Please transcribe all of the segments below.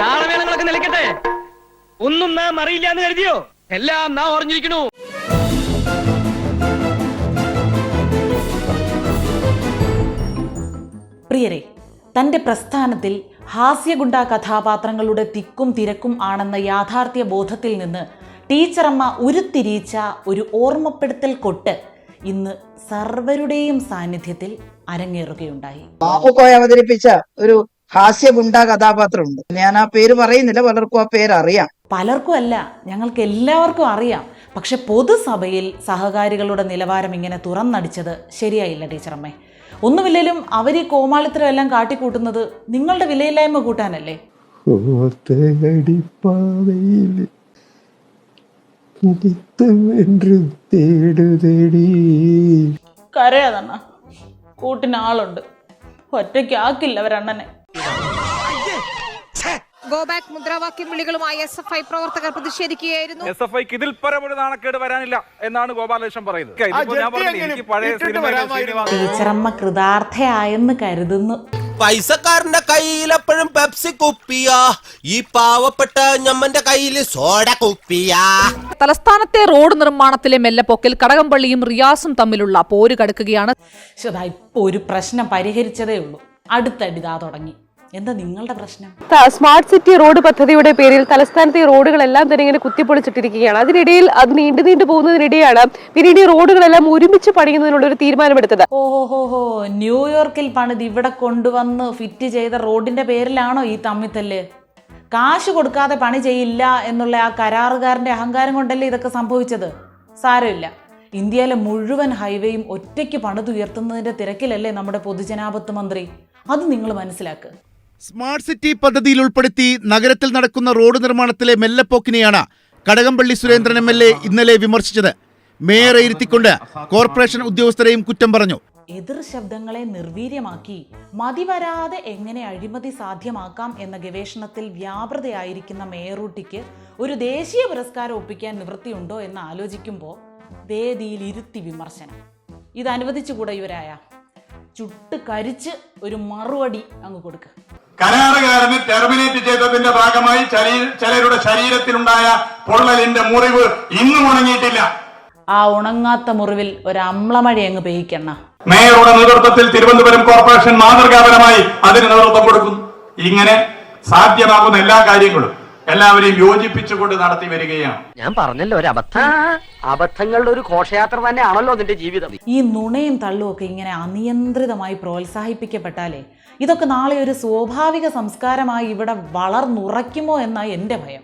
താളമേളങ്ങളൊക്കെ നിലയ്ക്കട്ടെ. ഒന്നും നാം അറിയില്ല എന്ന് കരുതിയോ? എല്ലാം നാം അറിഞ്ഞിരിക്കണു പ്രിയരെ തന്റെ പ്രസ്ഥാനത്തിൽ ഹാസ്യഗുണ്ട കഥാപാത്രങ്ങളുടെ തിക്കും തിരക്കും ആണെന്ന യാഥാർത്ഥ്യ ബോധത്തിൽ നിന്ന് ടീച്ചറമ്മ ഉരുത്തിരിയിച്ച ഒരു ഓർമ്മപ്പെടുത്തൽ കൊട്ട് ഇന്ന് സർവരുടെയും സാന്നിധ്യത്തിൽ അരങ്ങേറുകയുണ്ടായി. ബാബുക്കോയ അവതരിപ്പിച്ച ഒരു ഹാസ്യഗുണ്ട കഥാപാത്രമുണ്ട്. ഞാൻ ആ പേര് പറയുന്നില്ല പലർക്കും ആ പേര് അറിയാം. പലർക്കും അല്ല ഞങ്ങൾക്ക് എല്ലാവർക്കും അറിയാം. പക്ഷെ പൊതുസഭയിൽ സഹകാരികളുടെ നിലവാരം ഇങ്ങനെ തുറന്നടിച്ചത് ശരിയായില്ല ടീച്ചറമ്മേ. ഒന്നുമില്ലേലും അവർ ഈ കോമാളിത്തരം എല്ലാം കാട്ടിക്കൂട്ടുന്നത് നിങ്ങളുടെ വിലയില്ലായ്മ കൂട്ടാനല്ലേ? ഓത്തടിപ്പാതയിൽ നിത്തമെன்று തേടുതടി കരയാതണ്ണ. കൂട്ടിന് ആളുണ്ട്. ഒറ്റയ്ക്കാക്കില്ല അവരണ്ണനെ ഗോ ബാക്ക് മുദ്രാവാക്യം വിളികളുമായി എസ് എഫ് ഐ പ്രവർത്തകർ പ്രതിഷേധിക്കുകയായിരുന്നു. എസ് എഫ് ഐക്ക് ഇതിൽ പരമൊരു നാണക്കേട് വരാനില്ല എന്നാണ് ഗോപാലകൃഷ്ണൻ പറയുന്നത്. ടീച്ചറമ്മ കൃതാർത്ഥയായെന്ന് കരുതുന്നു. പൈസക്കാരന്റെ കയ്യിലെപ്പോഴും പെപ്സി കുപ്പിയാ. ഈ പാവപ്പെട്ട ഞമ്മന്റെ കയ്യിൽ സോഡ കുപ്പിയാ. തലസ്ഥാനത്തെ റോഡ് നിർമ്മാണത്തിലെ മെല്ലപ്പൊക്കിൽ കടകംപള്ളിയും റിയാസും തമ്മിലുള്ള പോര് കടക്കുകയാണ്. ഇപ്പൊ ഒരു പ്രശ്നം പരിഹരിച്ചതേ ഉള്ളൂ. അടുത്തടി ഇതാ തുടങ്ങി. എന്താ നിങ്ങളുടെ പ്രശ്നം? സ്മാർട്ട് സിറ്റി റോഡ് പദ്ധതിയുടെ പേരിൽ തലസ്ഥാനത്തെ റോഡുകളെല്ലാം തന്നെ ഇങ്ങനെ കുത്തിപ്പൊളിച്ചിട്ടിരിക്കുകയാണ്. അതിനിടയിൽ അത് നീണ്ടു നീണ്ടു പോകുന്നതിനിടെയാണ് പിന്നീട് ഈ റോഡുകളെല്ലാം ഒരുമിച്ച് പണിയുന്നതിനുള്ള ഒരു തീരുമാനമെടുത്തത്. ഓഹോ ന്യൂയോർക്കിൽ പണിത് ഇവിടെ കൊണ്ടുവന്ന് ഫിറ്റ് ചെയ്ത റോഡിന്റെ പേരിലാണോ ഈ തമ്മിത്തല്ല്? കാശ് കൊടുക്കാതെ പണി ചെയ്യില്ല എന്നുള്ള ആ കരാറുകാരന്റെ അഹങ്കാരം കൊണ്ടല്ലേ ഇതൊക്കെ സംഭവിച്ചത്? സാരമില്ല. ഇന്ത്യയിലെ മുഴുവൻ ഹൈവേയും ഒറ്റയ്ക്ക് പണിതുയർത്തുന്നതിന്റെ തിരക്കിലല്ലേ നമ്മുടെ പൊതുജനാപത്ത് മന്ത്രി? അത് നിങ്ങൾ മനസ്സിലാക്കുക സ്മാർട്ട് സിറ്റി പദ്ധതിയിൽ ഉൾപ്പെടുത്തി നഗരത്തിൽ നടക്കുന്ന റോഡ് നിർമ്മാണത്തിലെ മെല്ലപ്പോക്കിനെയാണ് Kadakampally Surendran M L A ഇന്നലെ വിമർശിച്ചത്. മേയറെ ഇരുത്തിക്കൊണ്ട് കോർപ്പറേഷൻ ഉദ്യോഗസ്ഥരെയും കുറ്റം പറഞ്ഞു. എതിർ ശബ്ദങ്ങളെ നിർവീര്യമാക്കി മതി വരാതെ എങ്ങനെ അഴിമതി സാധ്യമാക്കാം എന്ന ഗവേഷണത്തിൽ വ്യാപൃതയായിരിക്കുന്ന മേയറൂട്ടിക്ക് ഒരു ദേശീയ പുരസ്കാരം ഒപ്പിക്കാൻ നിവൃത്തിയുണ്ടോ എന്ന് ആലോചിക്കുമ്പോൾ വേദിയിൽ ഇരുത്തി വിമർശനം. ഇത് അനുവദിച്ചുകൂടെ ഇവരായ ചുട്ട് കരിച്ച് ഒരു മറുപടി അങ്ങ് കൊടുക്കുക കരാറുകാരന് ടെർമിനേറ്റ് ചെയ്തതിന്റെ ഭാഗമായി ചിലരുടെ ശരീരത്തിലുണ്ടായ പൊള്ളലിന്റെ മുറിവ് ഇന്നും ഉണങ്ങിയിട്ടില്ല. ആ ഉണങ്ങാത്ത മുറിവിൽ ഒരു അമ്ലമഴ അങ്ങ് പെയ്ക്കണ മേയറുടെ നേതൃത്വത്തിൽ തിരുവനന്തപുരം കോർപ്പറേഷൻ മാതൃകാപരമായി അതിന് നേതൃത്വം കൊടുക്കും ഇങ്ങനെ സാധ്യമാകുന്ന എല്ലാ കാര്യങ്ങളും എല്ലാവരെയും യോജിപ്പിച്ചുകൊണ്ട് നടത്തി വരികയാണ്. ഞാൻ പറഞ്ഞല്ലോ ഒരു അബദ്ധം. അബദ്ധങ്ങളുടെ ഒരു ഘോഷയാത്ര തന്നെയാണല്ലോ നിന്റെ ജീവിതം. ഈ നുണയും തള്ളും ഒക്കെ ഇങ്ങനെ അനിയന്ത്രിതമായി പ്രോത്സാഹിപ്പിക്കപ്പെട്ടാലേ ഇതൊക്കെ നാളെ ഒരു സ്വാഭാവിക സംസ്കാരമായി ഇവിടെ വളർന്നുറയ്ക്കുമോ എന്നാണ് എന്റെ ഭയം.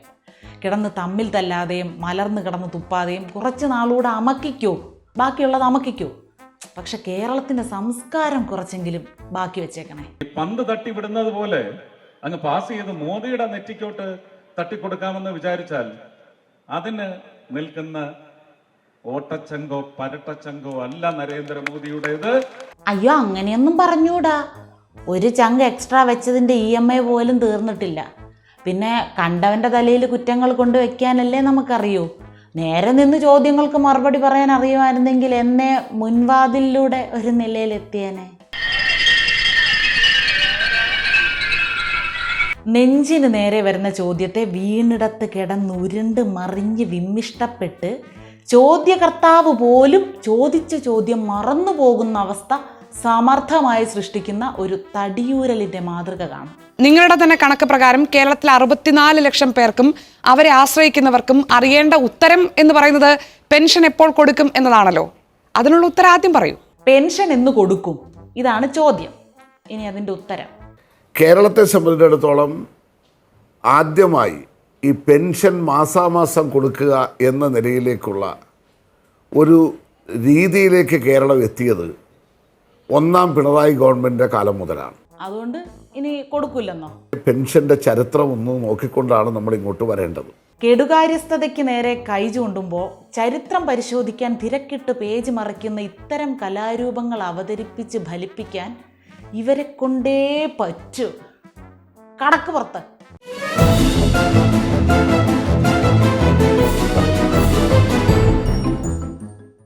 കിടന്ന് തമ്മിൽ തല്ലാതെയും മലർന്ന് കിടന്ന് തുപ്പാതെയും കുറച്ച് നാളൂടെ അമക്കിക്കോ ബാക്കിയുള്ളത് അമക്കിക്കോ. പക്ഷെ കേരളത്തിന്റെ സംസ്കാരം കുറച്ചെങ്കിലും ബാക്കി വെച്ചേക്കണേ. പന്ത് തട്ടിവിടുന്നത് പോലെ അങ്ങ് പാസ് ചെയ്ത് മോദിയുടെ നെറ്റിക്കോട്ട് തട്ടിക്കൊടുക്കാമെന്ന് വിചാരിച്ചാൽ അതിന് നിൽക്കുന്ന ഓട്ടച്ചങ്കോ പരട്ടച്ചങ്കോ അല്ല നരേന്ദ്രമോദിയുടേത്. അയ്യോ അങ്ങനെയൊന്നും പറഞ്ഞൂടാ ഒരു ചങ്ക് എക്സ്ട്രാ വെച്ചതിന്റെ ഇ എം ഐ പോലും തീർന്നിട്ടില്ല. പിന്നെ കണ്ടവന്റെ തലയിൽ കുറ്റങ്ങൾ കൊണ്ട് വെക്കാനല്ലേ നമുക്കറിയൂ. നേരെ നിന്ന് ചോദ്യങ്ങൾക്ക് മറുപടി പറയാൻ അറിയുമായിരുന്നെങ്കിൽ എന്നെ മുൻവാതിലിലൂടെ ഒരു നിലയിലെത്തിയേനെ. നെഞ്ചിന് നേരെ വരുന്ന ചോദ്യത്തെ വീണിടത്ത് കിടന്നുരുണ്ട് മറിഞ്ഞ് വിമ്മിഷ്ടപ്പെട്ട് ചോദ്യകർത്താവ് പോലും ചോദിച്ച ചോദ്യം മറന്നു പോകുന്ന അവസ്ഥ സമർത്ഥമായി സൃഷ്ടിക്കുന്ന ഒരു തടിയൂരലിന്റെ മാതൃക കാണാം. നിങ്ങളുടെ തന്നെ കണക്ക് പ്രകാരം കേരളത്തിൽ അറുപത്തിനാല് ലക്ഷം പേർക്കും അവരെ ആശ്രയിക്കുന്നവർക്കും അറിയേണ്ട ഉത്തരം എന്ന് പറയുന്നത് പെൻഷൻ എപ്പോൾ കൊടുക്കും എന്നതാണല്ലോ. അതിനുള്ള ഉത്തരം ആദ്യം പറയൂ. പെൻഷൻ എന്ന് കൊടുക്കും. ഇതാണ് ചോദ്യം. ഇനി അതിന്റെ ഉത്തരം. കേരളത്തെ സംബന്ധിച്ചിടത്തോളം ആദ്യമായി ഈ പെൻഷൻ മാസാമാസം കൊടുക്കുക എന്ന നിലയിലേക്കുള്ള ഒരു രീതിയിലേക്ക് കേരളം എത്തിയത് ഒന്നാം പിണറായി ഗവൺമെന്റിന്റെ കാലം മുതലാണ്. അതുകൊണ്ട് ഇനി കൊടുക്കില്ലെന്നോ? പെൻഷന്റെ ചരിത്രം ഒന്ന് നോക്കിക്കൊണ്ടാണ് നമ്മൾ ഇങ്ങോട്ട് വരേണ്ടത്. കെടുകാര്യസ്ഥതയ്ക്ക് നേരെ കൈ ചൂണ്ടുമ്പോൾ ചരിത്രം പരിശോധിക്കാൻ തിരക്കിട്ട് പേജ് മറിക്കുന്ന ഇത്തരം കലാരൂപങ്ങൾ അവതരിപ്പിച്ച് ഫലിപ്പിക്കാൻ ഇവരെ കൊണ്ടേ പറ്റൂ. കടക്ക് പുറത്ത്.